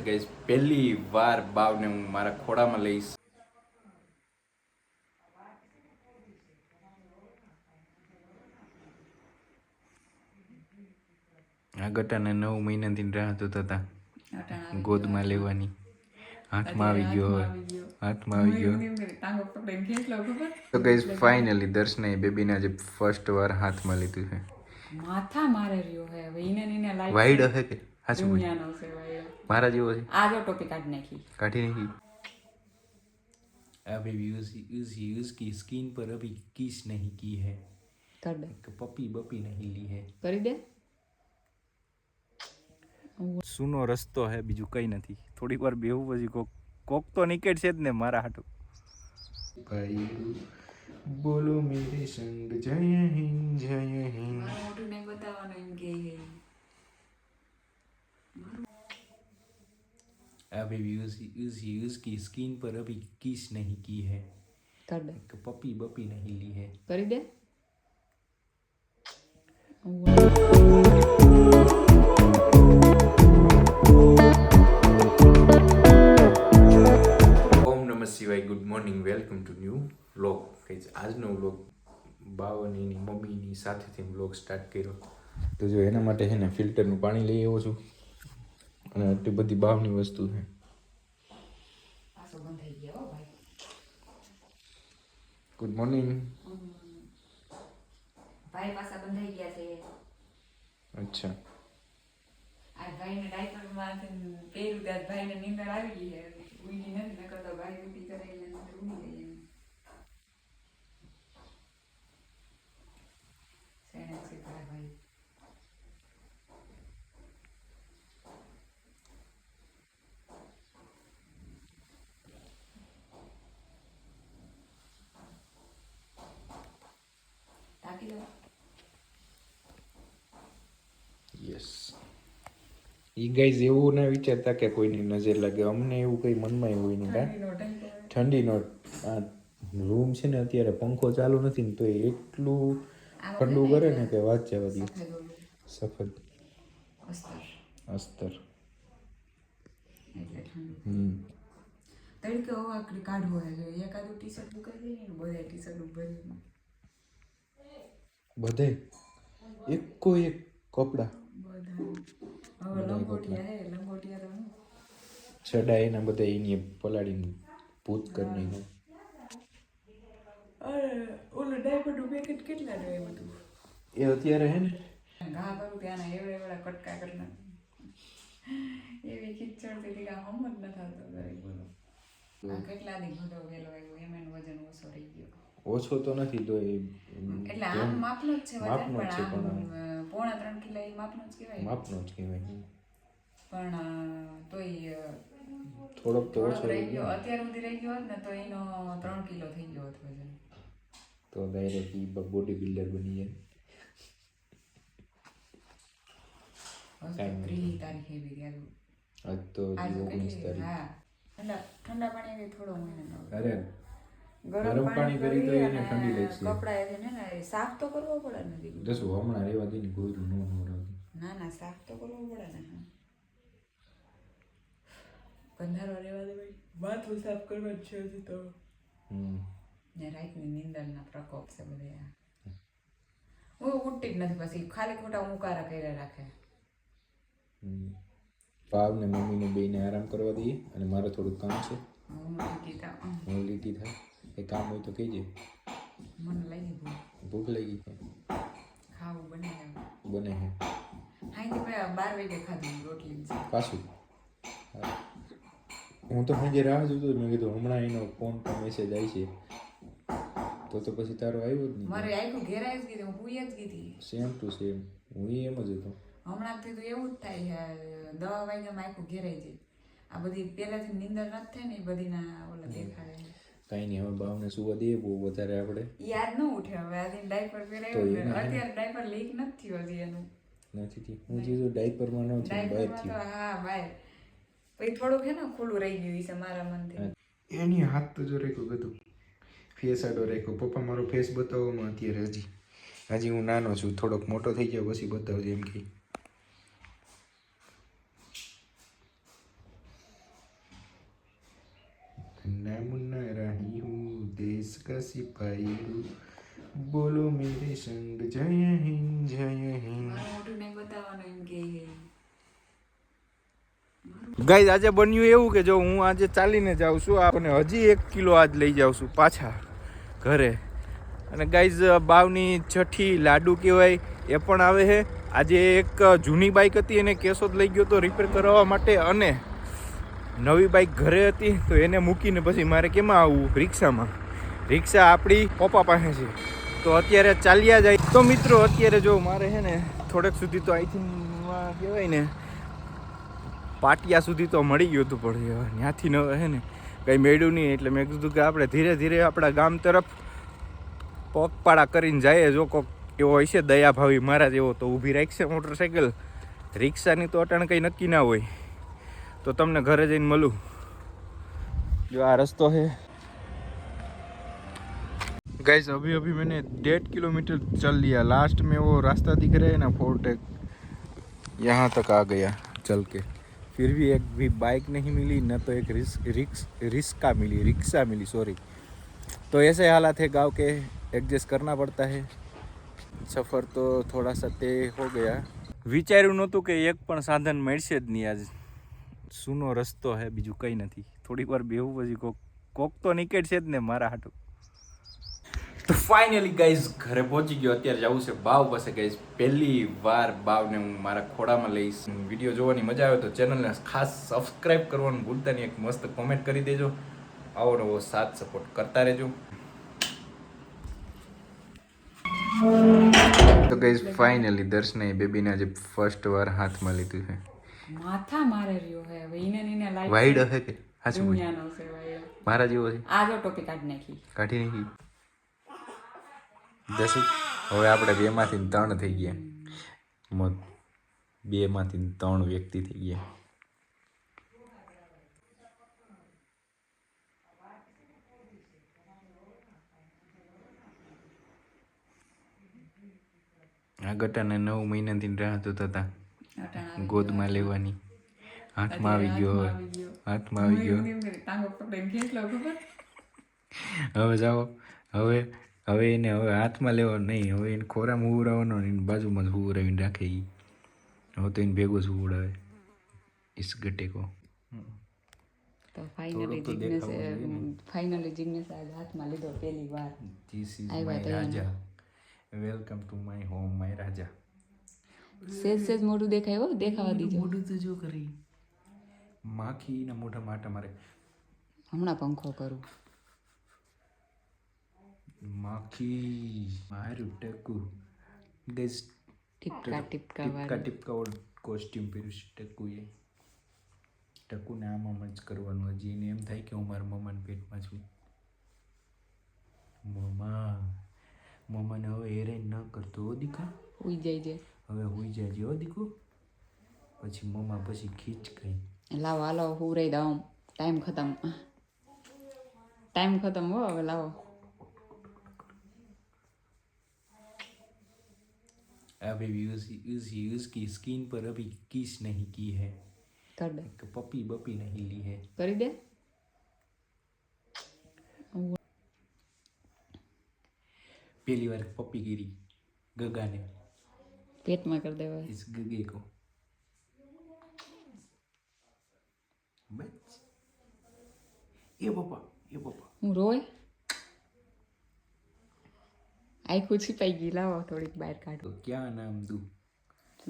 Guys પહેલી વાર બાવને હું મારા ખોડામાં લઈશ. આ ગટાને નવ મહિનાથી રાહ જોતા હતા. ગોદમાં લેવાની. હાથમાં આવી ગયો હવે. હાથમાં આવી ગયો. તો ગાઈસ ફાઇનલી દર્શને બેબીને આજે ફર્સ્ટ વાર હાથમાં લીધું છે. માથા મારે રહ્યો હે હવે ઈને ને ઈને લાઈટ વાઈડ હે કે? હાચું બોલ. દુનિયાનો છે વાયડો મારા જેવો છે આ જો ટોપિક કાઢી નાખી કાઢી નાખી अभी भी उसी उसी उसकी स्किन पर अभी किस नहीं की है કર દે कि पपी बपी नहीं ली है કરી દે સૂનો રસ્તો હે બીજું કઈ નથી થોડીક વાર બેવું પછી કોક કોક તો નીકળશે જ ને મારા હાટુ ભાઈ બોલો મેરે સંગ જય હિન્દ જય હિન્દ મારું મોઢું નહીં બતાવવાનું એમ કે अभी भी उसी उसी उसकी स्किन पर अभी किस नहीं की है કર દે कि पपी बपी नहीं ली है કરી દે ઓમ નમઃ શિવાય good morning welcome to new vlog કઈ આજનો વ્લોગ બાવનીની મમ્મીની સાથેથી વ્લોગ સ્ટાર્ટ કર્યો તો જો એના માટે છે ને ફિલ્ટરનું પાણી લઈ આવ્યો છું અને આટલી બધી બાવની વસ્તુ છે. પાછો બંધ થઈ ગયો હો ભાઈ. ગુડ મોર્નિંગ ભાઈ પાછા બંધાઈ ગયા છે. અચ્છા. આ ભાઈને ડાયપરમાં પહેર્યું ત્યાં ભાઈને નીંદર આવી ગઈ છે. ઉઈની નથી નકર તો ભાઈ ઉઠી કરે એટલે નકર ઊંઘી ગઈ એમ. શેણે છે તારા ભાઈ ટાંકી દો યસ ઈ ગાઈઝ એવું ના વિચારતા કે કોઈની નજર લાગે. અમને એવું કઈ મનમાં હોય નહીં કારણ ઠંડીનો આ રૂમ છે ને અત્યારે પંખો ચાલુ નથી ને તો એટલું ઠંડુ કરે ને કે વાત જવા દે. સફેદ અસ્તર. હમ. તડકે હોવા કાઢવો હોય એકાદું ટી શર્ટ મુકાઈ દઈએ ને બધા ટી શર્ટ ભરી બધે એકો એક કપડા. બધા લંગોટિયા હે લંગોટિયા તો છડા એના બધા એની પલાળીને ભૂત કરી નાખ્યું. ઓલું ડાયપરનું પેકેટ કેટલા નું એ બધું એ અત્યારે હે ને? ઘા કરું ત્યાંના એવડા એવડા કટકા કરના એવી ખીચડ હતી કે આમ જ ન થતો બોલો કેટલા દી ઘોડો ગયેલો આવ્યો એમ એનું વજન ઓછો રહી ગયો. ઓછો તો નથી તો એ એટલે આમ માપનો જ છે વજન પણ આમ પોણા ત્રણ કિલો એ માપનો જ કહેવાય. માપનો જ કહેવાય. પણ તોય થોડોક તો ઓછો રહી ગયો. અત્યાર સુધી રહી ગયો ને તો એનો ત્રણ કિલો થઈ ગયો હતો વજન. તો ડાયરેક્ટ ઈ બોડી બિલ્ડર બની જાય. ત્રીજી તારીખે બી ગયા આજ તો ઓગણીસ તારીખ. હા. ઠંડા ઠંડા પાણી થોડો મહિનો અરે ગરમ પાણી કરી તો એને ઠંડી લાગશે. કપડા એને ને સાફ તો કરવો પડે ને દસ હમણાં રેવા દે ને ગોયરું નો નો ના ના સાફ તો કરવો પડે ને. હા ગંધારો રહેવા દે ભાઈ. માથું સાફ કરવા જ છે હજી તો. હમ. ને રાતની નિંદરના પ્રકોપ છે બધા હું ઉઠતી જ નથી પછી ખાલી ખોટા ઉકારા કર્યા રાખે. હમ. ભાવ ને મમ્મીને બેને આરામ કરવા દઈએ અને મારે થોડું કામ છે. હું ઉઠી તા. હું લીટી થાય એ કામ હોય તો કહેજે. મને લાગી ભૂખ ભૂખ લાગી છે. ખાવું બને બને હે. હાઈ ભાઈ બાર વાગે ખાધું રોટલી પાછું? હું. તો સાંજે રાહ જોતો. મેં કીધું હમણાં એનો ફોન પર મેસેજ આવી છે. તો તો પછી તારો આવ્યો જ નહીં. મારે આખું ઘેરાય જ ગઈ હું પૂઈ જ કીધી સેમ ટુ સેમ હું એમ જ હતો. હમણાંથી તો એવું જ થાય દવા દવા વાગ્યામાં આખું ઘેરાઈ જાય. આ બધી પહેલાથી નિંદર નથી થાય ને એ બધીના ઓલા દેખાડે. કાંઈ નહીં હવે ભાવને સુવા દઈએ બહુ વધારે આપણે યાદ ન ઉઠે હવે આજે ડાયપર એને- અત્યારે ડાયપર લીક નથી થયો હજી એનું. નથી થયું. હું જીધું ડાયપરમાં ન થયું બહાર થયું. હા ભાઈ પછી થોડુંક હે ને ખુલ્લું રહી ગયું છે મારા મનથી. એની હાથ તો જો રાખ્યો બધું. ફેસ આડો રાખ્યો. પપ્પા મારો ફેસ બતાવવામાં અત્યારે હજી. હજી હું નાનો છું થોડોક મોટો થઈ ગયો પછી બતાવજો એમ કે. નમન રહ્યું દેશ કા સિપાહી બોલો મેરે સંગ જય હિન્દ જય હિન્દ ગાઈઝ આજે બન્યું એવું કે જો હું આજે ચાલીને જાઉં છું આપણે હજી એક કિલો આજ લઈ જાઉં છું પાછા ઘરે. અને ગાઈઝ બાવની છઠ્ઠી લાડુ કહેવાય, એ પણ આવે છે. આજે એક જૂની બાઇક હતી, એને કેસો જ લઈ ગયો તો રિપેર કરાવવા માટે અને નવી બાઇક ઘરે હતી, તો એને મૂકીને પછી મારે કેમાં આવવું? રિક્ષામાં. રિક્ષા આપણી પપ્પા પાસે છે. તો અત્યારે ચાલ્યા જાય. તો મિત્રો, અત્યારે જો મારે છે ને, થોડેક સુધી તો અહીંથી કહેવાય ને, પાટિયા સુધી તો મળી ગયું હતું, પણ ત્યાંથી ન હે ને, કંઈ મેળ્યું નહીં. એટલે મેં કીધું કે આપણે ધીરે ધીરે આપણા ગામ તરફ પગપાળા કરીને જઈએ. જો કોક એવો હશે દયાભાવી મારા જેવો, તો ઊભી રાખશે મોટરસાઇકલ રિક્ષાની તો અટાણ કંઈ નક્કી ના હોય. તો તમને ઘરે જઈને મળું જો આ રસ્તો છે गाइस अभी अभी मैंने डेढ़ किलोमीटर चल लिया लास्ट में वो रास्ता दिख रहा है ना फोर्टेक यहाँ तक आ गया चल के फिर भी एक भी बाइक नहीं मिली न तो एक रिस, रिक्स रिक्शा मिली रिक्शा मिली सॉरी तो ऐसे हालात है गांव के एडजस्ट करना पड़ता है સફર તો થોડા સા તે હો ગયા વિચાર્યું નહોતું કે એક પણ સાધન મળશે જ નહીં આજ સૂનો રસ્તો હે, બીજું કંઈ નથી. થોડીક વાર બેવું પછી કોક કોક તો નીકળશે જ ને મારા હાટું. તો ફાઇનલી ગાઈઝ ઘરે પહોંચી ગયો. અત્યારે જવું છે બાવ પાસે ગાઈઝ પહેલી વાર બાવને હું મારા ખોડામાં લઈશ. વીડિયો જોવાની મજા આવે તો ચેનલને ખાસ સબસ્ક્રાઈબ કરવાનું ભૂલતા નહીં. એક મસ્ત કોમેન્ટ કરી દેજો. આવો નવો સાથ સપોર્ટ કરતા રહેજો. તો ગાઈઝ ફાઇનલી દર્શને બેબીને આજે ફર્સ્ટ વાર હાથમાં લીધું છે. માથા મારે રહ્યો હે હવે ઈને ને ઈને લાઈટ વાઈડ હે કે? હાચું. દુનિયાનો છે વાઈડ મારા જેવો છે. આ જો ટોપી કાઢી નાખી. કાઢી નાખી. દસ હવે આપણે બેમાંથી ત્રણ થઈ ગયા. બે માંથી ત્રણ વ્યક્તિ થઈ ગયા. આ ગટાને નવ મહિનાથી રાહ જોતા હતા. ગોદમાં લેવાની. હાથમાં આવી ગયો હવે. હાથમાં આવી ગયો. હવે જાઓ. હવે હવે એને હવે હાથમાં લેવો નહીં. હવે એને ખોરામાં ઉવરાવવાનો એની બાજુમાં જ ઉવરાવીને રાખે એ હવે તો એને ભેગો જ ઉવડાવે. ઇસ ગટે કો તો ફાઇનલી જિગ્નેશ. ફાઇનલી જિગ્નેશ આજ હાથમાં લીધો પહેલી વાર. This is my Raja. Welcome to my home my Raja. સેજ સેજ મોઢું દેખાય હો દેખાવા દીજો. મોઢું તો જો કરી. માખીના મોઢા માટે મારે હમણાં પંખો કરું. માખી મારું ટકુ. ગઈસ ટીપકા ટીપકા ટીપકા ટીપકા ઓલ કોસ્ટ્યુમ પહેર્યું છે ટકુએ. ટકુને આ આમ જ કરવાનું હજી એને એમ થાય કે હું મારા મમ્માના પેટમાં છું. મમ્મા મમ્માને હવે હેરાન ન કરતો દીકરા ઉઈ જાય છે. હવે હોઈ જાય હો દીકો પછી મમ્મા પછી ખીચ ગઈ લાવો હાલો હુરાઈ દઉં ટાઈમ ખતમ ટાઈમ ખતમ હો હવે લાવો अभी उसी उसी उसकी स्किन पर अभी किस नहीं की है કરી દે एक पपी बपी नहीं ली है કરી દે पहली बार पपी गिरी गगा ने પેટમાં કરી દેવાય ઇસ ગગે કો બચ એ બાપા એ બાપા હું રોય આઈ ખુશી પાઈ ગઈ લાવો થોડીક બહાર કાઢો ક્યાં નામ દુ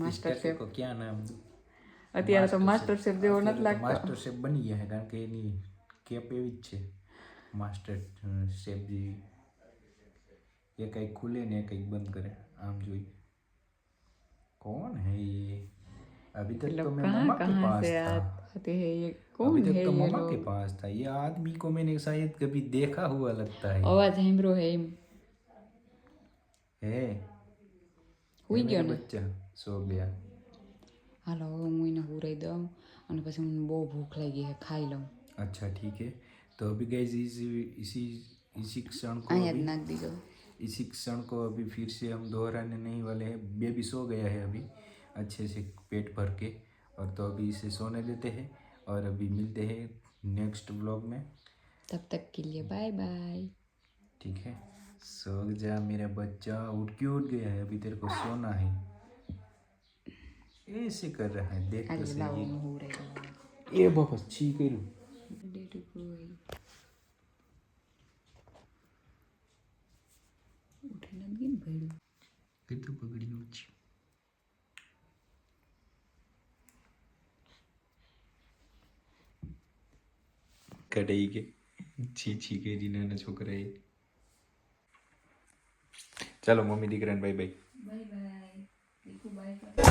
માસ્ટર શેફ કો ક્યાં નામ દુ અત્યારે તો માસ્ટર શેફ જેવો નથી લાગતો માસ્ટર શેફ બની ગયા છે કારણ કે એની કેપ એવી જ છે માસ્ટર શેફ જેવી એ કંઈક ખુલે ને એ કંઈક બંધ કરે આમ જોઈએ कौन है ये अभी तक तो मतलब मैं कहाँ मम्मा के कहाँ पास से था आते हैं ये अभी कौन तक है तो ये मम्मा के लोग पास था ये आदमी को मैंने शायद कभी देखा हुआ लगता है અવાજ સાંભળ્યો હે એમ है હુઈ ये ગયો मेरा ને बच्चा सो गया હાલો હવે હું એને હુરાઈ દઉં અને પછી મને બહુ ભૂખ લાગી છે ખાઈ લઉં अच्छा ठीक है तो अभी गए इसी इसी इसी क्षण को અહીંયા જ अभी નાખ દીજો इसी क्षण को अभी फिर से हम दोहराने नहीं वाले हैं। बेबी सो गया है अभी अच्छे से पेट भर के। और तो अभी इसे सोने देते हैं और अभी मिलते हैं नेक्स्ट ब्लॉग में। तब तक के लिए बाय बाय। ठीक है? सो जा मेरा बच्चा उठ क्यों उठ गया है अभी तेरे को सोना है। ऐसे कर रहा है देख तो सही ये बहुत अच्छी करूँ। કેમ ભર્યું કીધું બગડ્યું છે. કઢાઈ કે? છી છી કરી નાના છોકરાએ. ચાલો મમ્મી દીકરાને બાય બાય બાય બાય